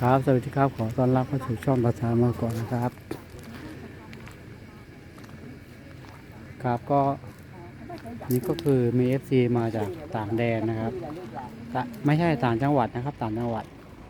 ครับ สวัสดีครับ ขอต้อนรับเข้าสู่ช่องประชามาก่อนนะครับ ครับก็นี่ก็คือมี FC มาจากต่างแดนนะครับตะไม่ใช่ต่างจังหวัดนะครับ ต่างจังหวัด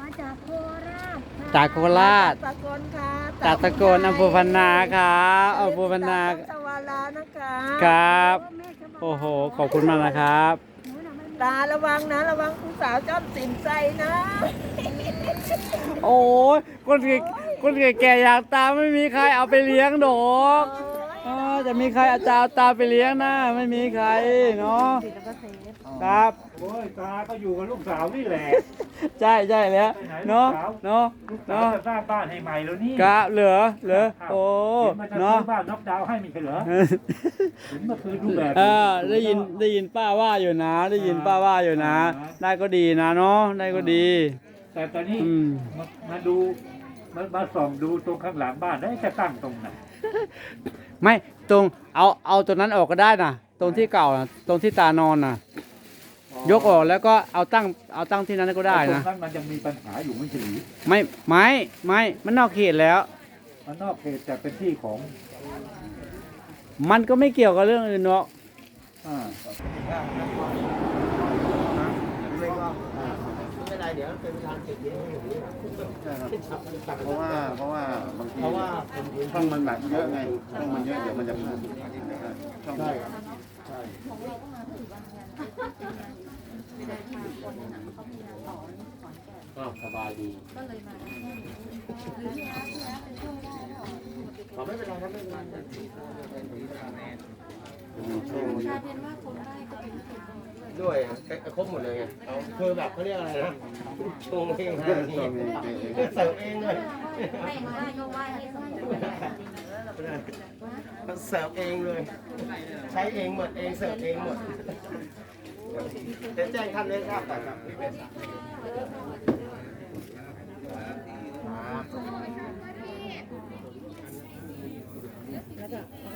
มาจากโคราชค่ะจากโคราชตะกนค่ะจากตะโกนอำเภอพันนาครับอำเภอพันนาตะวันลานะคะครับแม่จะมาโอ้โห ขอบคุณมากนะครับ ตาระวังนะ ระวังคุณสาวจอมสินใจนะ โอ้ยคนแก่คนแก่ๆอยากตามไม่มีใครเอาไปเลี้ยงดอกเออจะมีใครเอาตาตามไปเลี้ยงนะไม่มีใครเนาะครับโอ้ยตาก็อยู่กับลูกสาวนี่แหละใช่ใช่แล้วเนาะเนาะลูกสาวเนาะจะสร้างบ้านให้ใหม่แล้วนี่ครับเหลือเหลือโอ้เห็นมันจะเนาะซื้อบ้านน็อกดาวน์ให้ไมีใช่เหรอเห็นเมื่อคืนรูปแบบเออได้ยินได้ยินป้าว่าอยู่นะ ได้ยินป้าว่าอยู่นะ ได้ก็ดีนะเนาะได้ก็ดี แต่ตอนนี้อืม มามาดูมามาส่องดูตรงข้างหลังบ้านได้จะตั้งตรงไหนไม่ตรงเอาเอาตัวนั้นออกก็ได้นะตรงที่เก่านะตรงที่ตานอนนะยกออกแล้วก็เอาตั้งเอาตั้งที่นั้นก็ได้ตรนะงนั้นมันยังมีปัญหาอยู่ไม่ใช่หรือไม่ไม่ไม่มันนอกเขตแล้ว มันนอกเขตแต่เป็นที่ของมันก็ไม่เกี่ยวกับเรื่องอื่นหรอกอ่า เดี๋ยวเป็นรเก็บเยอนเพราะว่าเพราะว่าบางทีช่องมันแบบเยอะไงช่องมันเยอะเดี๋ยวมันจะพลาดช่องใช่ใช่ก็สบายดีก็เลยมาไม่เป็นไรครับไม่เป็นไร วยอะครบหมดเลยไงเอาคือแบบเขาเรียกอะไรนะชงเองให้เองเสิร์ฟเองเลยมันเสิร์ฟเองเลย ใช้เองหมดเองเสิร์ฟเองหมดเดี๋ยวแจ้งท่านเลยครับครับประ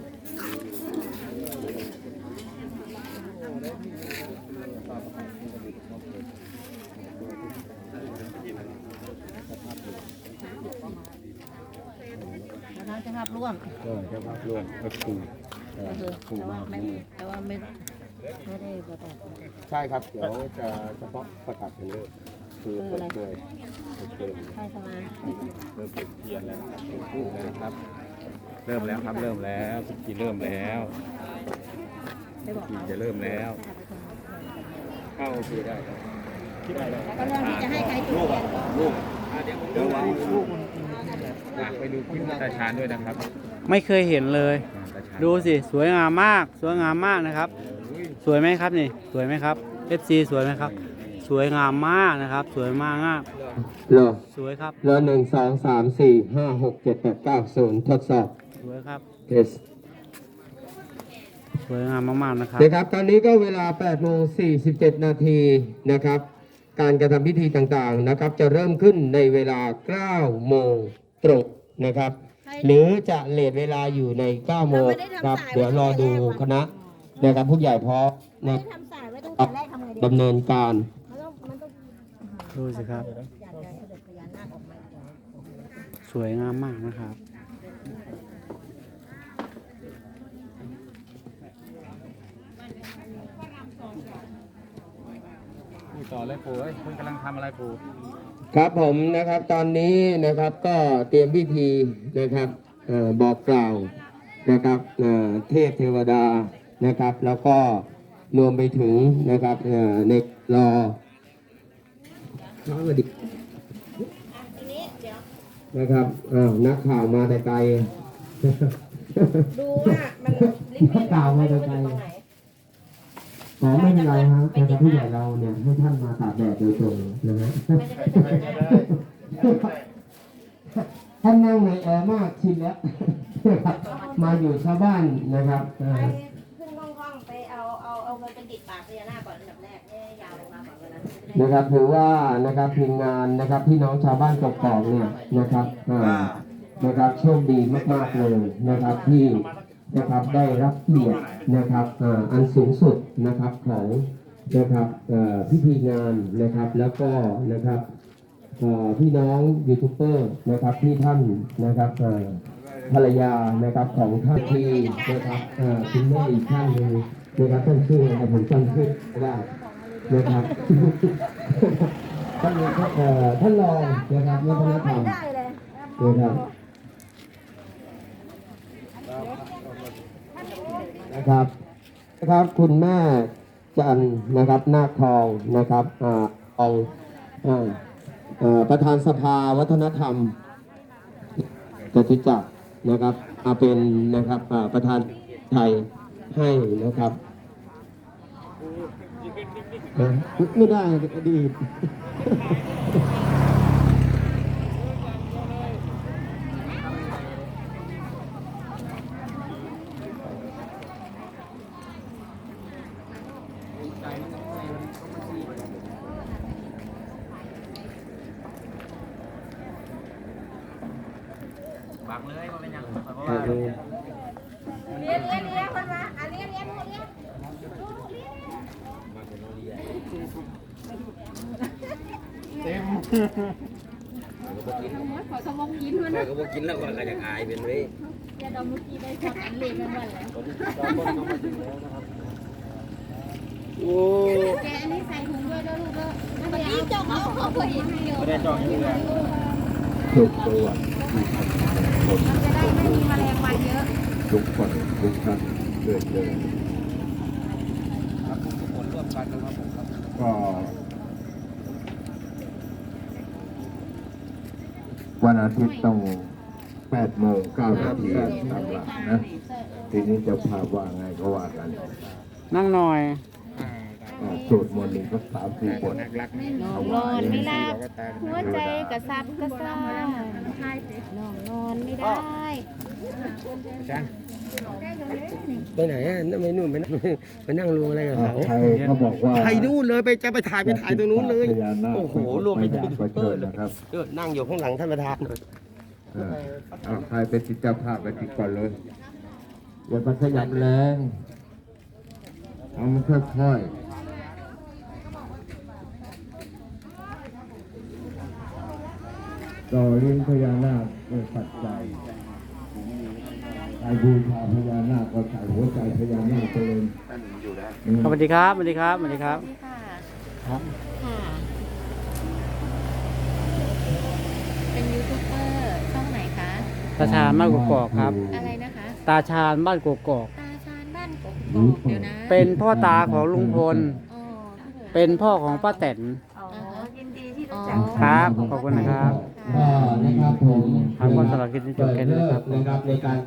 ธานเจ้าภาพร่วมก็จะพักร่วมก็คือก็คือแต่ว่าไม่แต่ว่าไม่ไม่ได้ประกาศ ใช่ครับเดี๋ยวจะเฉพาะประกาศเป็นเรื่องคือเปิดเผยเปิดเผยใช่สมาเริ่มเป็นเทียนแล้วนะครับ เริ่มแล้วครับเริ่มแล้วพิธีเริ่มแล้วได้บอกพิธีเขาจะเริ่มแล้ว เข้าโอเคได้ครับแล้วก็เรื่องที่จะให้ใครจุดเทียนก็ ลูกเดี๋ยววางลูก อะไปดูคลิปตาชานด้วยนะครับไม่เคยเห็นเลย อ่าตาชาญดูสิสวยงามมาก สวยงามมากนะครับ สวยไหมครับนี่ สวยไหมครับ FC สวยไหมครับ สวยงามมากนะครับ สวยมากมากเหรอสวยครับ เหรอหนึ่งสองสามสี่ห้าหกเจ็ดแปดเก้าศูนย์ทดสอบสวยครับ เทสสวยงามมากๆนะครับ นะครับ ตอนนี้ก็เวลา8โมง47 นาทีนะครับ การกระทำพิธีต่างๆนะครับ จะเริ่มขึ้นในเวลา9โมง ตรงนะครับ หรือจะเลทเวลาอยู่ใน9โมงครับ เดี๋ยวรอดูคณะนะครับผู้ใหญ่พร้อมนะไม่ทำสายไว้ตั้งแต่แรกทำไงดีดำเนินการมันต้องมันต้องดูสิครับอยากจะเสด็จพญานาคออกมาสวยงามมากนะครับนี่ต่อเลยปู่เอ้ยคุณกำลังทำอะไรปู่ ครับผมนะครับตอนนี้นะครับก็เตรียมพิธีนะครับเอ่อบอกกล่าวนะครับเอ่อเทพเทวดานะครับ แล้วก็รวมไปถึงนะครับเอ่อในรอน้องอดินะครับอ้าวนักข่าวมาแต่ไกลดูว่ามันลิฟต์กล่าวมาแต่ไกล อ๋อไม่เป็นไรครับทางผู้ใหญ่เราเนี่ยให้ท่านมาตากแดดโดยตรงนะฮะท่านนั่งในแอร์มากชินแล้ว มาอยู่ชาวบ้านนะครับไปขึ้นห้องๆไปเอาเอามันเป็นติดปากพญานาคก่อนอันดับแรกเนี่ยยาวลงมาก่อนวันนั้นะครับถือว่านะครับทีมงานนะครับพี่น้องชาวบ้านกกอกเนี่ยนะครับอ่านะครับโชคดีมากๆเลยนะครับที่ นะครับได้รับเกียรตินะครับอันสูงสุดนะครับของนะครับพิธีงานนะครับแล้วก็นะครับพี่น้องยูทูบเบอร์นะครับที่ท่านนะครับภรรยานะครับของท่านที่นะครับคุณแม่อีกท่านหนึงนะครับท่านชื่ออะไรผมจำชื่อไม่ได้นะครับท่านเอ่อท่านรองนะครับวัฒนธรรมนะครับ นะครับนะครับ คุณแม่จันนะครับนาคทองนะครับอ่าองอ่าประธานสภาวัฒนธรรมจตุจักรนะครับมาเป็นนะครับประธานไทยให้นะครับไม่ได้อดี บังเลยว่าเป็นยังเพราะเอว่าอเรียนเรียนเรียนคนมาอะเรียนเรียนเรียนขอสมองกินมันข้อยก็บ่กินแล้วข้อยก็จะอายเป็นเว้ยอย่าดมเมื่อกี้ได้ช็อตอันเล็กมันวันแล้วโอ้แกอันนี้ใส่ถุงด้วยแล้วลูกก็เมื่อกี้จองเอาของผู้หญิงเดียวไม่ได้จองอยู่แล้วทุกตัว มันจะได้ไม่มีแมลงวันเยอะทุกคนทุกท่านเรื่อยๆคนร่วมกันนะครับผมครับก็วันอาทิตย์ต้อง8โมง9นาทีตามหลักนะ ทีนี้จะพาว่าไงก็ว่ากัน นั่งหน่อย สวดมนต์นี่ก็สามสี่บทนอนนอนไม่หลับหัวใจกระซับกระซ่ายนอนนอนไม่ได้ไปไหนอะนั่นไม่นู่นไปนั่งไปนั่งรวมอะไรกับเขาใครเขาบอกว่าถ่ายนู่นเลยไปจะไปถ่ายไปถ่ายตรงนู้นเลย โอ้โหรวมไปถึองยากไปเชิญนะครับเออนั่งอยู่ข้างหลังท่านประธานเออเอาใครเป็นจิตเจ้าภาพไปติดก่อนเลยอย่าไปขยับแรงเอามันค่อยๆ ต่อเลี้ยงพญานาคเป็นปัจจัยใครบูชาพญานาคก็ใส่หัวใจพญานาคไปเลยสวัสดีครับสวัสดีครับสวัสดีครับค่ะค่ะ เป็นยูทูบเบอร์ช่องไหนคะ ตาชาญบ้านกกอกครับ อะไรนะคะ ตาชาญบ้านกกอก ตาชาญบ้านกกอกเดี๋ยวนะเป็นพ่อตาของลุงพล อ๋อเป็นพ่อของป้าแตน อ๋อยินดีที่อ๋รู้อจัก ครับ ขอบคุณนะครับก็ นะครับผมครับก็สำหรับคลิปนี้จบแค่นี้นะครับเลิกนะครับในการ